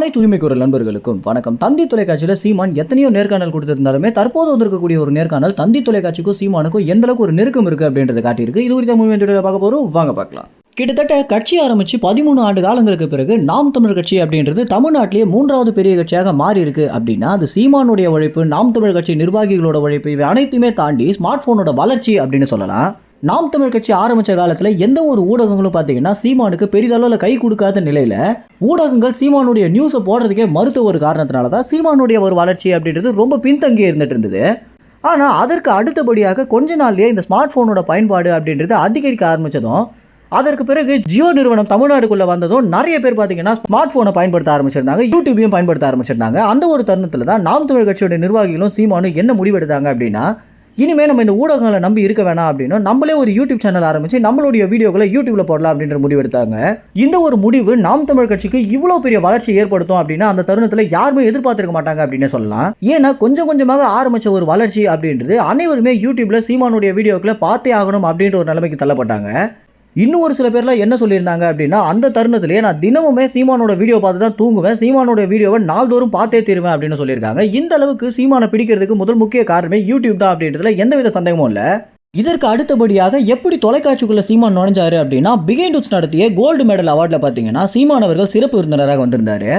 அனைத்து உரிமைக்குரல் நண்பர்களுக்கும் வணக்கம். தந்தி தொலைக்காட்சியில் சீமான் எத்தனையோ நேர்காணல் கொடுத்திருந்தாலுமே தற்போது வந்திருக்கக்கூடிய ஒரு நேர்காணல் தந்தி தொலைக்காட்சிக்கும் சீமானுக்கும் எந்த அளவுக்கு ஒரு நெருக்கம் இருக்கு அப்படின்றத காட்டியிருக்கு. இது குறித்த முழுமையான வீடியோவில் பார்க்க போறோம். வாங்க பார்க்கலாம். கிட்டத்தட்ட கட்சி ஆரம்பிச்சு பதிமூணு ஆண்டு காலங்களுக்கு பிறகு நாம் தமிழ் கட்சி அப்படின்றது தமிழ்நாட்டிலேயே மூன்றாவது பெரிய கட்சியாக மாறி இருக்கு அப்படின்னா அது சீமானுடைய உழைப்பு நாம் தமிழ் கட்சி நிர்வாகிகளோட உழைப்பு இவை அனைத்துமே தாண்டி ஸ்மார்ட் போனோட வளர்ச்சி அப்படின்னு சொல்லலாம். நாம் தமிழ் கட்சி ஆரம்பித்த காலத்தில் எந்த ஒரு ஊடகங்களும் பார்த்தீங்கன்னா சீமானுக்கு பெரிதளவில் கை கொடுக்காத நிலையில் ஊடகங்கள் சீமானுடைய நியூஸை போடுறதுக்கே மறுத்த ஒரு காரணத்தினால தான் சீமானுடைய ஒரு வளர்ச்சி அப்படின்றது ரொம்ப பின்தங்கி இருந்துட்டு இருந்தது. ஆனால் அதற்கு அடுத்தபடியாக கொஞ்ச நாள்லேயே இந்த ஸ்மார்ட் ஃபோனோட பயன்பாடு அப்படின்றது அதிகரிக்க ஆரம்பித்ததும் அதற்கு பிறகு ஜியோ நிறுவனம் தமிழ்நாடுக்குள்ளே வந்ததும் நிறைய பேர் பார்த்தீங்கன்னா ஸ்மார்ட் ஃபோனை பயன்படுத்த ஆரம்பிச்சிருந்தாங்க யூடியூபையும் பயன்படுத்த ஆரம்பிச்சிருந்தாங்க. அந்த ஒரு தருணத்தில் தான் நாம் தமிழ் கட்சியோட நிர்வாகிகளும் சீமானும் என்ன முடிவெடுத்தாங்க அப்படின்னா இனிமே நம்ம இந்த ஊடகங்களை நம்பி இருக்க வேணாம் அப்படின்னா நம்மளே ஒரு யூடியூப் சேனல் ஆரம்பித்து நம்மளுடைய வீடியோக்களை யூடியூப்பில் போடலாம் அப்படின்ற முடிவு எடுத்தாங்க. இந்த ஒரு முடிவு நாம் தமிழ் கட்சிக்கு இவ்வளோ பெரிய வளர்ச்சி ஏற்படுத்தும் அப்படின்னா அந்த தருணத்தில் யாருமே எதிர்பார்த்திருக்க மாட்டாங்க அப்படின்னு சொல்லலாம். ஏன்னா கொஞ்சம் கொஞ்சமாக ஆரம்பித்த ஒரு வளர்ச்சி அப்படின்றது அனைவருமே யூடியூப்பில் சீமானுடைய வீடியோக்களை பார்த்தே ஆகணும் அப்படின்ற ஒரு நிலைமைக்கு தள்ளப்பட்டாங்க. இன்னும் ஒரு சில பேர்லாம் என்ன சொல்லியிருந்தாங்க அப்படின்னா அந்த தருணத்திலேயே நான் தினமுமே சீமானோட வீடியோ பார்த்து தான் தூங்குவேன். சீமானோட வீடியோவை நாள்தோறும் பார்த்தே தீருவேன் அப்படின்னு சொல்லியிருக்காங்க. இந்த அளவுக்கு சீமானை பிடிக்கிறதுக்கு முதல் முக்கிய காரணமே யூடியூப் தான் அப்படின்றதுல எந்தவித சந்தேகமும் இல்லை. இதற்கு அடுத்தபடியாக எப்படி தொலைக்காட்சிக்குள்ள சீமான் நுழைஞ்சாரு அப்படின்னா பிகைண்ட் நடத்திய கோல்டு மெடல் அவார்டில் பார்த்தீங்கன்னா சீமான் அவர்கள் சிறப்பு விருந்தினராக வந்திருந்தாரு.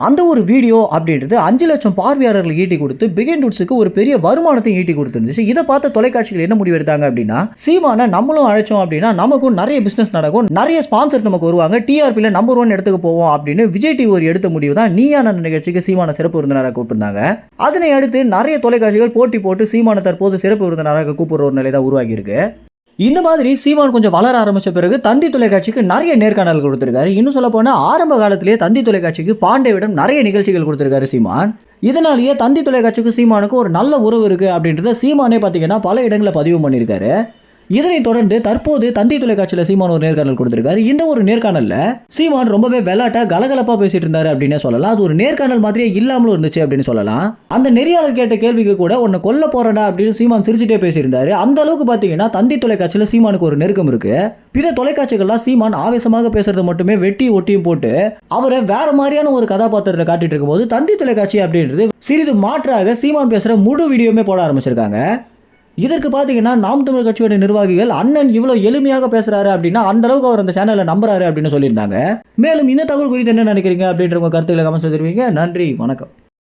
அந்த ஒரு வீடியோ அப்படின்றது அஞ்சு லட்சம் பார்வையாளர்கள் ஈட்டி கொடுத்து பிகின் டூட்ஸுக்கு ஒரு பெரிய வருமானத்தையும் ஈட்டி கொடுத்துருந்துச்சு. இதை பார்த்த தொலைக்காட்சிகள் என்ன முடிவு எடுத்தாங்க அப்படின்னா சீமானை நம்மளும் அழைச்சோம் அப்படின்னா நமக்கும் நிறைய பிசினஸ் நடக்கும். நிறைய ஸ்பான்சர்ஸ் நமக்கு வருவாங்க. டிஆர்பியில் நம்பர் ஒன் இடத்துக்கு போவோம் அப்படின்னு விஜய் டிவி ஒரு எடுத்த முடிவு தான் நீயா நான் நிகழ்ச்சிக்கு சீமான சிறப்பு விருந்தினராக கூப்பிட்டுருந்தாங்க. அதனை அடுத்து நிறைய தொலைக்காட்சிகள் போட்டி போட்டு சீமான தற்போது சிறப்பு விருந்தினராக கூப்பிடுற ஒரு நிலை தான் உருவாகியிருக்கு. இந்த மாதிரி சீமான் கொஞ்சம் வளர ஆரம்பிச்ச பிறகு தந்தி தொலைக்காட்சிக்கு நிறைய நேர்காணல் கொடுத்துருக்காரு. இன்னும் சொல்ல போனால் ஆரம்ப காலத்திலேயே தந்தி தொலைக்காட்சிக்கு பாண்டேவிடம் நிறைய நிகழ்ச்சிகள் கொடுத்துருக்காரு சீமான். இதனாலேயே தந்தி தொலைக்காட்சிக்கு சீமானுக்கு ஒரு நல்ல உறவு இருக்குது அப்படின்றத சீமானே பார்த்தீங்கன்னா பல இடங்களில் பதிவு பண்ணியிருக்காரு. இதனைத் தொடர்ந்து தற்போது தந்தி தொலைக்காட்சியில் சீமான் ஒரு நேர்காணல் கொடுத்திருக்காரு. இந்த ஒரு நேர்காணல்ல சீமான் ரொம்பவே வெளாட்டா கலகலப்பா பேசிட்டு இருந்தாரு அப்படின்னே சொல்லலாம். அது ஒரு நேர்காணல் மாதிரியே இல்லாமலும் இருந்துச்சு அப்படின்னு சொல்லலாம். அந்த நெறியாளர் கேட்ட கேள்விக்கு கூட உன்னை கொல்ல போறடா அப்படின்னு சீமான் சிரிச்சுட்டே பேசியிருந்தாரு. அந்த அளவுக்கு பார்த்தீங்கன்னா தந்தி தொலைக்காட்சியில் சீமானுக்கு ஒரு நெருக்கம் இருக்கு. பிற தொலைக்காட்சிகள்லாம் சீமான் ஆவேசமாக பேசுறது மட்டுமே வெட்டி ஒட்டியும் போட்டு அவரை வேற மாதிரியான ஒரு கதாபாத்திரத்தை காட்டிட்டு இருக்கும்போது தந்தி தொலைக்காட்சி அப்படின்றது சிறிது மாற்றாக சீமான் பேசுற முழு வீடியோமே போட ஆரம்பிச்சிருக்காங்க. இதற்கு பார்த்தீங்கன்னா நாம் தமிழ் கட்சியோட நிர்வாகிகள் அண்ணன் இவ்வளோ எளிமையாக பேசுறாரு அப்படின்னா அந்த அளவுக்கு அவர் அந்த சேனலை நம்புறாரு அப்படின்னு சொல்லியிருந்தாங்க. மேலும் இந்த தகவல் குறித்து என்ன நினைக்கிறீங்க அப்படின்ற உங்கள் கருத்துக்களை கமெண்ட்ஸ் தெரிவிங்க. நன்றி வணக்கம்.